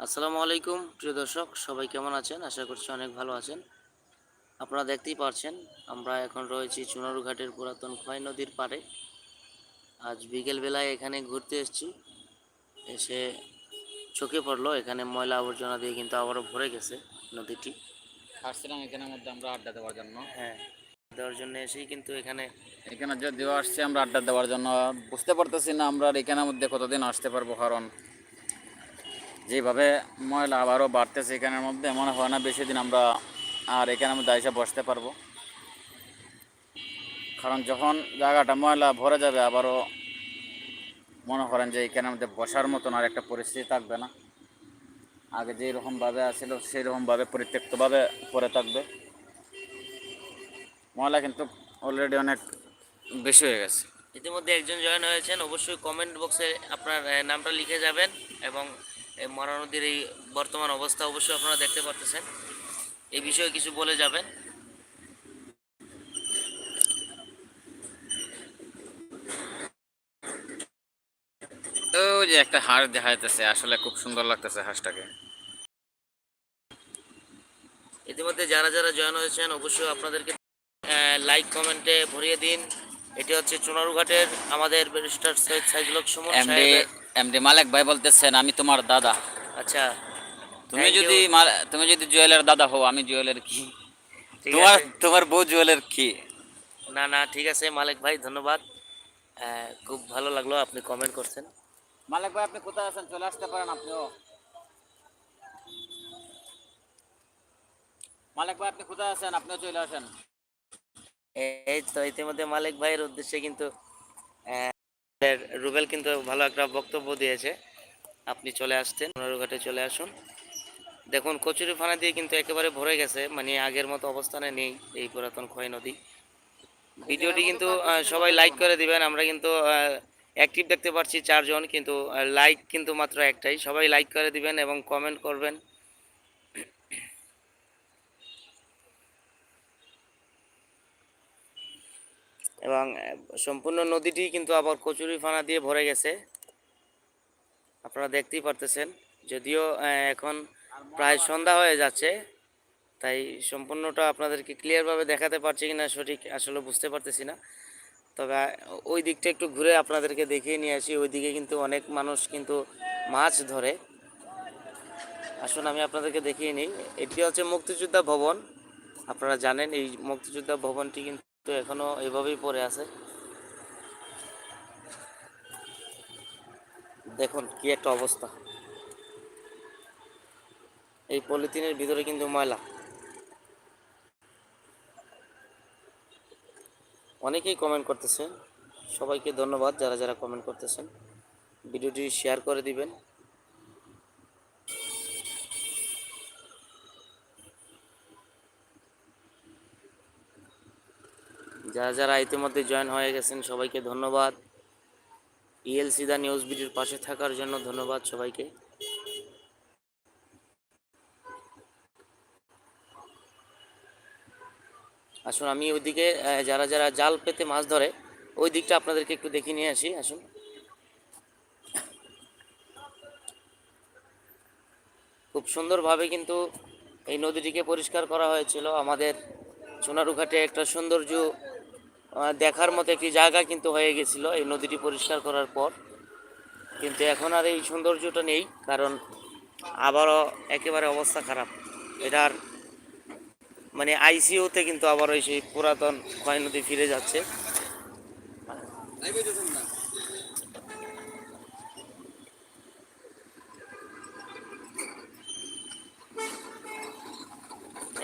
আসসালামু আলাইকুম প্রিয় দর্শক সবাই কেমন আছেন? আশা করছি অনেক ভালো আছেন। আপনারা দেখতেই পারছেন আমরা এখন রয়েছি চুনারুঘাটের পুরাতন খয় নদীর পাড়ে। আজ বিকেলবেলায় এখানে ঘুরতে এসেছি। এসে চোখে পড়ল এখানে ময়লা আবর্জনা দিয়ে কিন্তু আবারও ভরে গেছে নদীটি। আসছিলাম এখানের মধ্যে আমরা আড্ডা দেওয়ার জন্য। হ্যাঁ দেওয়ার জন্য এসেই কিন্তু এখানে এখানে যে দেওয়া আসছে আমরা আড্ডা দেওয়ার জন্য বুঝতে পারতেছি না আমরা আর এখানের মধ্যে কতদিন আসতে পারব কারণ যেভাবে ময়লা আবারও বাড়তেছে এখানের মধ্যে, মনে হয় না বেশি দিন আমরা আর এখানের মধ্যে এসে বসতে পারব। কারণ যখন জায়গাটা ময়লা ভরে যাবে, আবারও মনে করেন যে এখানের মধ্যে বসার মতন আর একটা পরিস্থিতি থাকবে না। আগে যেই রকমভাবে আসছিল সেই রকমভাবে পরিত্যক্তভাবে পরে থাকবে। ময়লা কিন্তু অলরেডি অনেক বেশি হয়ে গেছে। ইতিমধ্যে একজন জয়েন হয়েছেন, অবশ্যই কমেন্ট বক্সে আপনার নামটা লিখে যাবেন এবং এই মরা নদীর এই বর্তমান অবস্থা অবশ্যই আপনারা দেখতে পারতেছেন। এই বিষয়ে কিছু বলে যাবেন। তো যে একটা হাঁস দেখা যাইতেছে আসলে খুব সুন্দর লাগতেছে হাঁসটাকে। ইতিমধ্যে যারা যারা জয়েন হয়েছেন অবশ্যই আপনাদেরকে লাইক কমেন্টে ভরিয়ে দিন। এটি হচ্ছে চুনারুঘাটের আমাদের ব্যারিস্টার সৈয়দ সাইজুলক সুমন সাহেবের এমডি মালিক ভাই বলতেছেন আমি তোমার দাদা। আচ্ছা তুমি যদি তুমি যদি জুয়েলের দাদা হও আমি জুয়েলের কি? তোমার তোমার বউ জুয়েলের কি? না না ঠিক আছে মালিক ভাই ধন্যবাদ। খুব ভালো লাগল আপনি কমেন্ট করছেন। মালিক ভাই আপনি কোথায় আছেন? চলে আসতে পারেন আপনিও। মালিক ভাই আপনি কোথায় আছেন? আপনিও চলে আসেন। এই তো ইতিমধ্যে মালিক ভাইয়ের উদ্দেশ্যে কিন্তু আহ, রুবেল কিন্তু ভালো একটা বক্তব্য দিয়েছে। আপনি চলে আসতেন ঘাটে চলে আসুন। দেখুন, কচুরি ফানা দিয়ে কিন্তু একেবারে ভরে গেছে মানে আগের মতো অবস্থানে নেই এই পুরাতন ক্ষয় নদী। ভিডিওটি কিন্তু সবাই লাইক করে দিবেন, আমরা কিন্তু অ্যাক্টিভ দেখতে পাচ্ছি চারজন, কিন্তু লাইক কিন্তু মাত্র একটাই। সবাই লাইক করে দিবেন এবং কমেন্ট করবেন। এবং সম্পূর্ণ নদীটি কিন্তু আবার কচুরি ফানা দিয়ে ভরে গেছে। আপনারা দেখতেই পারতেছেন। যদিও এখন প্রায় সন্ধ্যা হয়ে যাচ্ছে, তাই সম্পূর্ণটা আপনাদেরকে ক্লিয়ারভাবে দেখাতে পারছি কি না সঠিক আসলে বুঝতে পারতেছি না। তবে ওই দিকটা একটু ঘুরে আপনাদেরকে দেখিয়ে নিয়ে আসি। ওই দিকে কিন্তু অনেক মানুষ কিন্তু মাছ ধরে। আসুন, আমি আপনাদেরকে দেখিয়ে নিই। এটি হচ্ছে মুক্তিযোদ্ধা ভবন। আপনারা জানেন, এই মুক্তিযোদ্ধা ভবনটি কিন্তু এখনও এভাবেই পড়ে আছে। দেখুন কি একটা অবস্থা। এই পলিথিনের ভিতরে কিন্তু ময়লা। অনেকেই কমেন্ট করতেছে। সবাইকে ধন্যবাদ যারা যারা কমেন্ট করতেছেন। ভিডিওটি শেয়ার করে দিবেন। যারা যারা ইতিমধ্যে জয়েন হয়ে গেছেন, সবাইকে ধন্যবাদ। ইএলসি দা নিউজ বিডির পাশে থাকার জন্য ধন্যবাদ সবাইকে। আসুন, আমি ওইদিকে যারা যারা জাল পেতে মাছ ধরে, ওই দিকটা আপনাদেরকে একটু দেখিয়ে নিয়ে আসি। আসুন। খুব সুন্দরভাবে কিন্তু এই নদীটিকে পরিষ্কার করা হয়েছিল। আমাদের সোনারুঘাটে একটা সৌন্দর্য দেখার মতো একটি জায়গা কিন্তু হয়ে গেছিল এই নদীটি পরিষ্কার করার পর। কিন্তু এখন আর এই সৌন্দর্যটা নেই, কারণ আবারও একেবারে অবস্থা খারাপ। এটার মানে আইসিইউতে কিন্তু আবার ওই সেই পুরাতন ক্ষয় নদী ফিরে যাচ্ছে।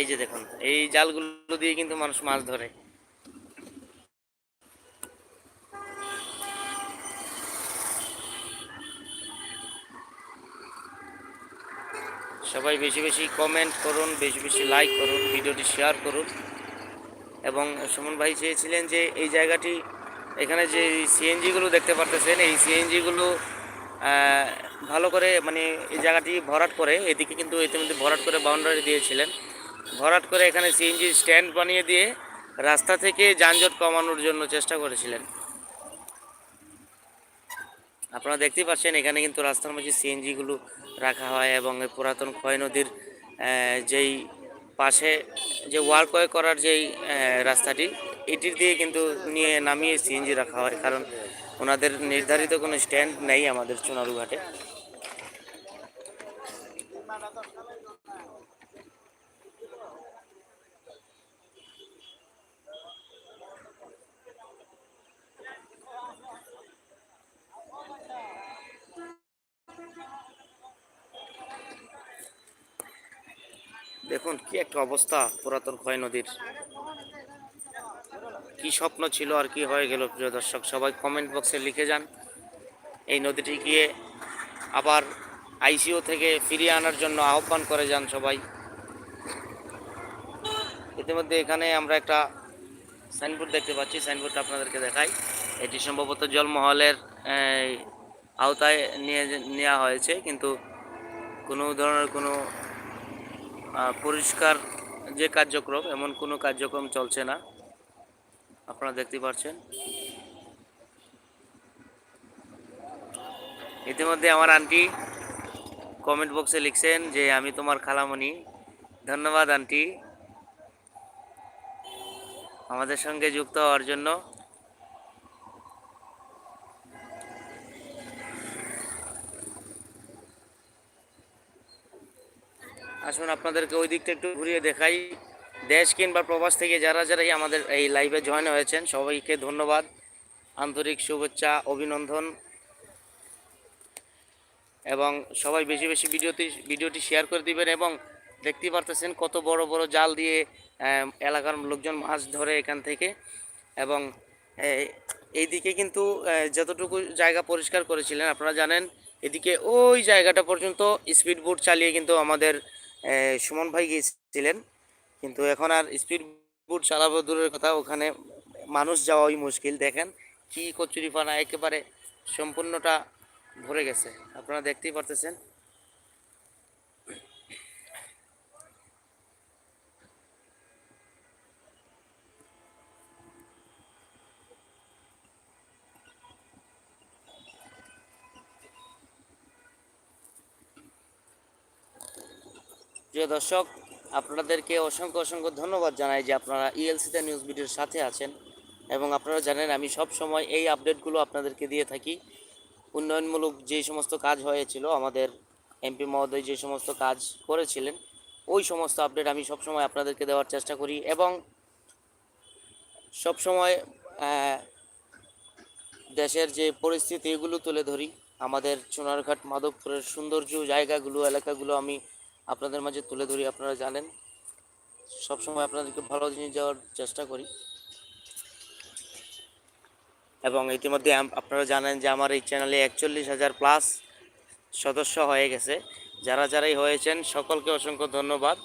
এই যে দেখুন, এই জালগুলো দিয়ে কিন্তু মানুষ মাছ ধরে। সবাই বেশি বেশি কমেন্ট করুন, বেশি বেশি লাইক করুন ভিডিওটি শেয়ার করুন। এবং সুমন ভাই চেয়েছিলেন যে এই জায়গাটি, এখানে যে সিএনজিগুলো দেখতে পারতেছেন, এই সিএনজিগুলো ভালো করে মানে এই জায়গাটি ভরাট করে, এদিকে কিন্তু ইতিমধ্যে ভরাট করে বাউন্ডারি দিয়েছিলেন। ভরাট করে এখানে সিএনজি স্ট্যান্ড বানিয়ে দিয়ে রাস্তা থেকে যানজট কমানোর জন্য চেষ্টা করেছিলেন। আপনারা দেখতেই পাচ্ছেন, এখানে কিন্তু রাস্তার মাঝে সিএনজিগুলো রাখা হয় এবং পুরাতন ক্ষয় নদীর যেই পাশে যে ওয়ার্কওয়ে করার যেই রাস্তাটি, এটির দিয়ে কিন্তু নিয়ে নামিয়ে সিএনজি রাখা হয়। কারণ ওনাদের নির্ধারিত কোনো স্ট্যান্ড নেই আমাদের চুনারু দেখুন, কি একটা অবস্থা পুরাতন ক্ষয় নদীর। কি স্বপ্ন ছিল আর কি হয়ে গেল, প্রিয় দর্শক, সবাই কমেন্ট বক্সে লিখে যান। এই নদীটি গিয়ে আবার আইসিও থেকে ফিরিয়ে আনার জন্য আহ্বান করে যান সবাই। ইতিমধ্যে এখানে আমরা একটা সাইনবোর্ড দেখতে পাচ্ছি সাইনবোর্ডটা আপনাদেরকে দেখাই। এটি সম্ভবত জলমহলের আওতায় নিয়ে, নেওয়া হয়েছে, কিন্তু কোনো ধরনের কোনো পরিষ্কার যে কার্যক্রম, এমন কোনো কার্যক্রম চলছে না। আপনারা দেখতে পাচ্ছেন ইতিমধ্যে আমার আন্টি কমেন্ট বক্সে লিখছেন যে, আমি তোমার খালামণি। ধন্যবাদ, আন্টি। আমাদের সঙ্গে যুক্ত হওয়ার জন্য আসুন আপনাদেরকে ওই দিকটা একটু ঘুরিয়ে দেখাই। দেশ কিংবা প্রবাস থেকে যারা যারাই আমাদের এই লাইভে জয়েন হয়েছেন, সবাইকে ধন্যবাদ। আন্তরিক শুভেচ্ছা, অভিনন্দন। এবং সবাই বেশি বেশি ভিডিওটি ভিডিওটি শেয়ার করে দিবেন এবং দেখতেই পারতেছেন কত বড় বড় জাল দিয়ে এলাকার লোকজন মাছ ধরে এখান থেকে। এবং এই- এইদিকে কিন্তু যতটুকু জায়গা পরিষ্কার করেছিলেন, আপনারা জানেন, এদিকে ওই জায়গাটা পর্যন্ত স্পিড বোট চালিয়ে কিন্তু আমাদের সুমন ভাই গিয়েছিলেন, কিন্তু এখন আর স্পিড বোট চালাবো দূরের কথা, ওখানে মানুষ যাওয়াই মুশকিল। দেখেন কি কচুরিপানা, একেবারে সম্পূর্ণটা ভরে গেছে। আপনারা দেখতেই পারতেছেন। প্রিয় দর্শক, আপনাদেরকে অসংখ্য অসংখ্য ধন্যবাদ জানাই যে আপনারা ইএলসিতে নিউজ ভিডিওর সাথে আছেন। এবং আপনারা জানেন, আমি সব সময় এই আপডেটগুলো আপনাদেরকে দিয়ে থাকি। উন্নয়নমূলক যে সমস্ত কাজ হয়েছিল, আমাদের এমপি মহোদয় যে সমস্ত কাজ করেছিলেন, ওই সমস্ত আপডেট আমি সব সময় আপনাদেরকে দেওয়ার চেষ্টা করি এবং সব সময় দেশের যে পরিস্থিতি, এগুলো তুলে ধরি। আমাদের সোনারঘাট, মাধবপুরের সৌন্দর্য জায়গাগুলো, এলাকাগুলো আমি আপনাদের মাঝে তুলে ধরি, আপনারা জানেন। সবসময় আপনাদেরকে ভালো জিনিস যাওয়ার চেষ্টা করি। এবং ইতিমধ্যে আপনারা জানেন যে আমার এই চ্যানেলে একচল্লিশ হাজার প্লাস সদস্য হয়ে গেছে। যারা যারাই হয়েছেন, সকলকে অসংখ্য ধন্যবাদ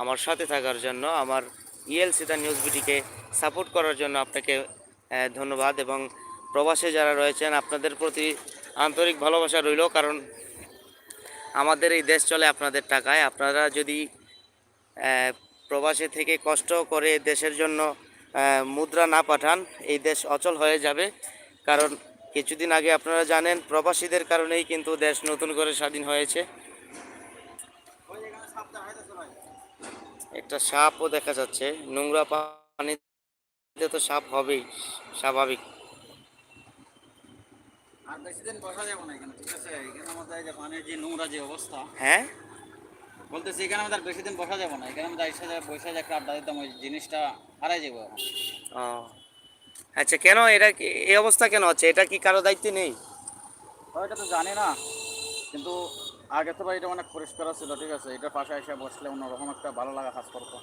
আমার সাথে থাকার জন্য, আমার ইএলসিতা নিউজ বিটিকে সাপোর্ট করার জন্য আপনাকে ধন্যবাদ। এবং প্রবাসে যারা রয়েছেন, আপনাদের প্রতি আন্তরিক ভালোবাসা রইল, কারণ আমাদের এই দেশ চলে আপনাদের টাকায়। আপনারা যদি প্রবাসে থেকে কষ্ট করে দেশের জন্য মুদ্রা না পাঠান, এই দেশ অচল হয়ে যাবে। কারণ কিছুদিন আগে আপনারা জানেন, প্রবাসীদের কারণেই কিন্তু দেশ নতুন করে স্বাধীন হয়েছে। একটা সাপও দেখা যাচ্ছে। নোংরা পানিতে তো সাপ হবেই, স্বাভাবিক। আর বেশি দিন বসা যাবে না এখানে ঠিক আছে? এখানে আমাদের যে পানির যে নোংরা যে অবস্থা। হ্যাঁ? বলতেছি এখানে আমাদের বেশি দিন বসা যাবে না এখানে আমাদের এসে বসে যে একটা আড্ডা দিতাম ওই জিনিসটা হারাই যাব এখন। ও। আচ্ছা কেন এটা কি- এই অবস্থা কেন হচ্ছে? এটা কি কারও দায়িত্ব নেই? ওইটা তো জানি না কিন্তু আগে তো ভাই এটা অনেক পরিষ্কার ছিল ঠিক আছে? এটার পাশে এসে বসলে অন্যরকম একটা ভালো লাগা কাজ করতো।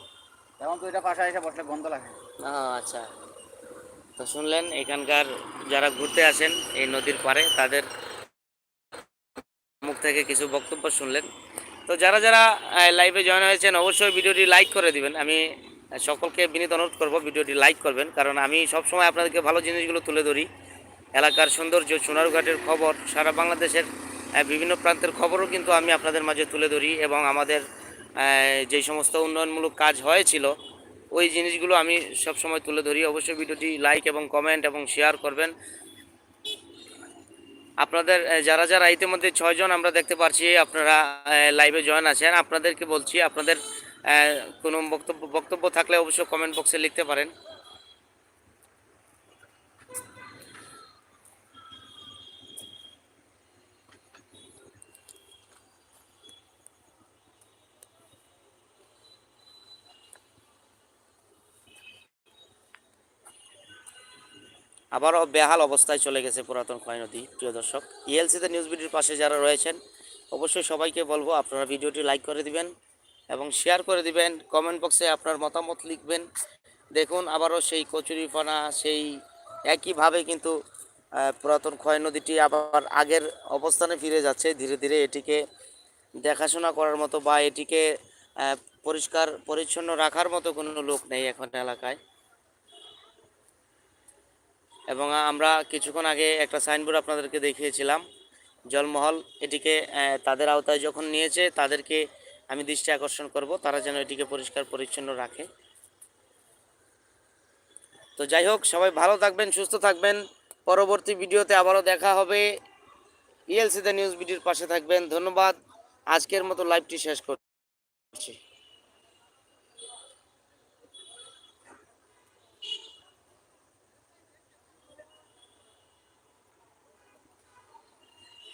এখন তো এটা পাশে এসে বসলে গন্ধ লাগে। আচ্ছা। তো শুনলেন, এখানকার যারা ঘুরতে আসেন এই নদীর পারে তাদের মুখ থেকে কিছু বক্তব্য শুনলেন। তো যারা যারা লাইভে জয়েন হয়েছেন, অবশ্যই ভিডিওটি লাইক করে দিবেন। আমি সকলকে বিনীত অনুরোধ করব ভিডিওটি লাইক করবেন, কারণ আমি সবসময় আপনাদেরকে ভালো জিনিসগুলো তুলে ধরি। এলাকার সৌন্দর্য, সোনারঘাটের খবর, সারা বাংলাদেশের বিভিন্ন প্রান্তের খবরও কিন্তু আমি আপনাদের মাঝে তুলে ধরি এবং আমাদের যে সমস্ত উন্নয়নমূলক কাজ হয়েছিল ওই জিনিসগুলো আমি সব সময় তুলে ধরি। অবশ্যই ভিডিওটি লাইক এবং কমেন্ট এবং শেয়ার করবেন। আপনাদের যারা যারা ইতিমধ্যে ছয়জন আমরা দেখতে পারছি, আপনারা লাইভে জয়েন আছেন, আপনাদেরকে বলছি, আপনাদের কোনো বক্তব্য বক্তব্য থাকলে অবশ্যই কমেন্ট বক্সে লিখতে পারেন। আবারও বেহাল অবস্থায় চলে গেছে পুরাতন ক্ষয় নদী, প্রিয় দর্শক। ইএলসিতে নিউজ ভিডিওর পাশে যারা রয়েছেন, অবশ্যই সবাইকে বলব আপনারা ভিডিওটি লাইক করে দিবেন এবং শেয়ার করে দিবেন। কমেন্ট বক্সে আপনার মতামত লিখবেন। দেখুন, আবারও সেই কচুরিপানা, সেই একইভাবে কিন্তু পুরাতন ক্ষয় নদীটি আবার আগের অবস্থানে ফিরে যাচ্ছে। ধীরে ধীরে এটিকে দেখাশোনা করার মতো বা এটিকে পরিষ্কার, পরিচ্ছন্ন রাখার মতো কোনো লোক নেই এখন এলাকায়। এবং আমরা কিছুক্ষণ আগে একটা সাইনবোর্ড আপনাদেরকে দেখিয়েছিলাম। জলমহল এটিকে তাদের আওতায় যখন নিয়েছে, তাদেরকে আমি দৃষ্টি আকর্ষণ করব, তারা যেন এটিকে পরিষ্কার পরিচ্ছন্ন রাখে। তো যাই হোক, সবাই ভালো থাকবেন, সুস্থ থাকবেন। পরবর্তী ভিডিওতে আবারও দেখা হবে। ইএলসিতে নিউজ ভিডিওর পাশে থাকবেন। ধন্যবাদ। আজকের মতো লাইভটি শেষ করছি।